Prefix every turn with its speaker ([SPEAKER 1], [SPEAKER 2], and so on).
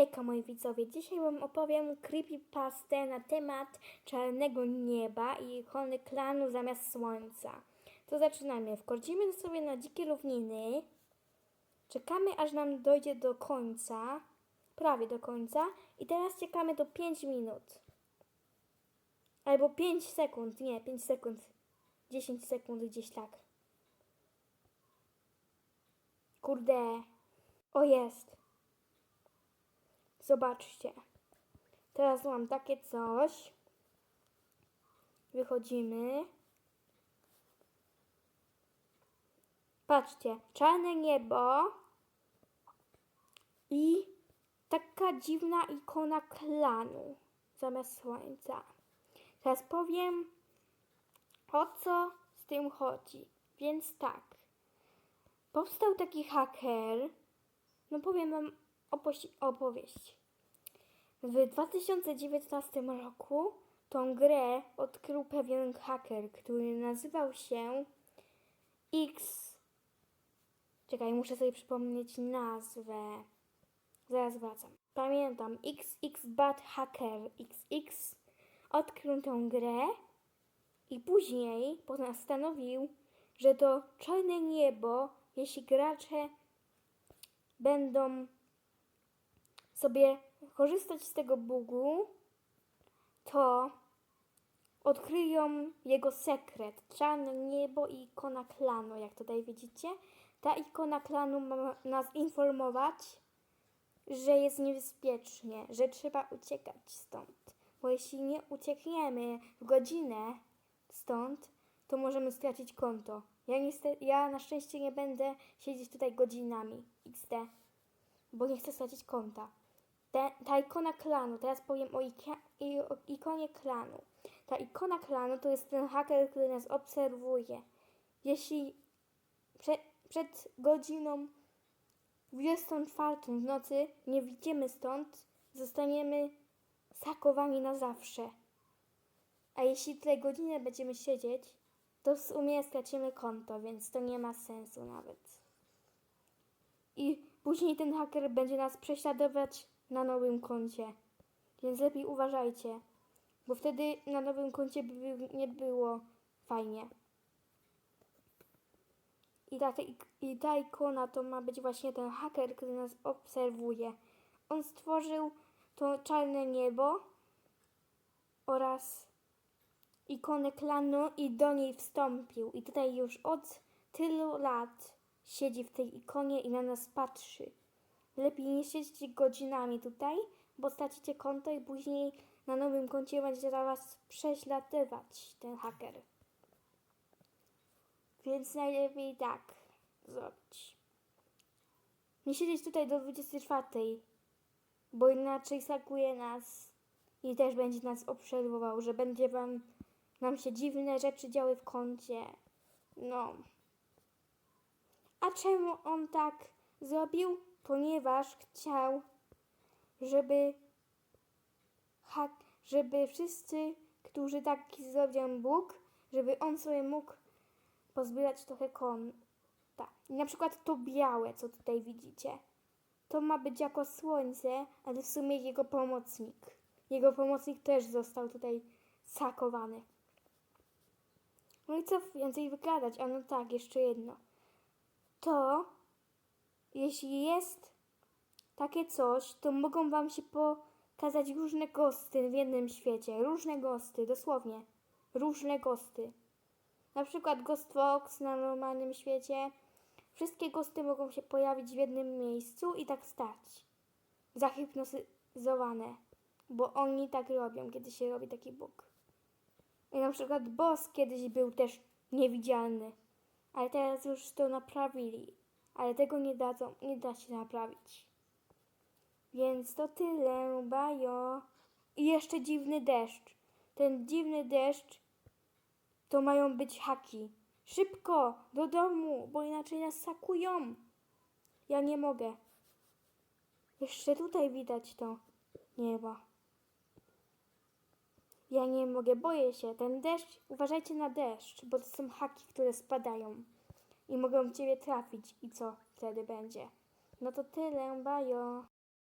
[SPEAKER 1] Hejka moi widzowie, dzisiaj wam opowiem creepypastę na temat czarnego nieba i ikony klanu zamiast słońca. To zaczynamy. Wchodzimy sobie na dzikie równiny. Czekamy aż nam dojdzie do końca. Prawie do końca. I teraz czekamy do 5 minut. Albo 5 sekund. Nie, 5 sekund. 10 sekund gdzieś tak. Kurde. O jest. Zobaczcie. Teraz mam takie coś. Wychodzimy. Patrzcie, czarne niebo i taka dziwna ikona klanu zamiast słońca. Teraz powiem o co z tym chodzi. Więc tak. Powstał taki haker. No powiem wam opowieść. W 2019 roku tą grę odkrył pewien haker, który nazywał się X. Czekaj, muszę sobie przypomnieć nazwę. Zaraz wracam. Pamiętam, XX Bad Hacker XX odkrył tą grę i później postanowił, że to czarne niebo, jeśli gracze będą sobie korzystać z tego bugu, to odkryją jego sekret. Czarne niebo i ikona klanu, jak tutaj widzicie. Ta ikona klanu ma nas informować, że jest niebezpiecznie, że trzeba uciekać stąd. Bo jeśli nie uciekniemy w godzinę stąd, to możemy stracić konto. Ja, niestety, ja na szczęście nie będę siedzieć tutaj godzinami XD, bo nie chcę stracić konta. Te, ta ikona klanu, teraz powiem o, o ikonie klanu. Ta ikona klanu to jest ten haker, który nas obserwuje. Jeśli prze, przed godziną 24 w nocy nie widzimy stąd, zostaniemy sakowani na zawsze. A jeśli tutaj godzinę będziemy siedzieć, to w sumie stracimy konto, więc to nie ma sensu nawet. I później ten haker będzie nas prześladować na nowym koncie. Więc lepiej uważajcie, bo wtedy na nowym koncie by nie było fajnie. I ta, I ta ikona to ma być właśnie ten haker, który nas obserwuje. On stworzył to czarne niebo oraz ikonę klanu i do niej wstąpił. I tutaj już od tylu lat siedzi w tej ikonie i na nas patrzy. Lepiej nie siedzieć godzinami tutaj, bo stracicie konto i później na nowym koncie będzie za was prześladować ten haker. Więc najlepiej tak zrobić. Nie siedzieć tutaj do 24, bo inaczej sakuje nas i też będzie nas obserwował, że będzie wam nam się dziwne rzeczy działy w kącie. No. A czemu on tak zrobił? Ponieważ chciał, żeby żeby wszyscy, którzy taki zrobią Bóg, żeby on sobie mógł pozbierać trochę konta. I na przykład to białe, co tutaj widzicie. To ma być jako słońce, ale w sumie jego pomocnik. Jego pomocnik też został tutaj sakowany. No i co więcej wygadać? A no tak, jeszcze jedno. To, jeśli jest takie coś, to mogą wam się pokazać różne gosty w jednym świecie. Różne gosty, dosłownie. Różne gosty. Na przykład Ghost Fox na normalnym świecie. Wszystkie gosty mogą się pojawić w jednym miejscu i tak stać. Zahipnotyzowane. Bo oni tak robią, kiedy się robi taki bóg. I na przykład boss kiedyś był też niewidzialny. Ale teraz już to naprawili. Ale tego nie dadzą, nie da się naprawić. Więc to tyle, bajo. I jeszcze dziwny deszcz. Ten dziwny deszcz to mają być haki. Szybko, do domu, bo inaczej nas sakują. Ja nie mogę. Jeszcze tutaj widać to niebo. Ja nie mogę, boję się. Ten deszcz, uważajcie na deszcz, bo to są haki, które spadają i mogą w ciebie trafić. I co wtedy będzie? No to tyle, bajo.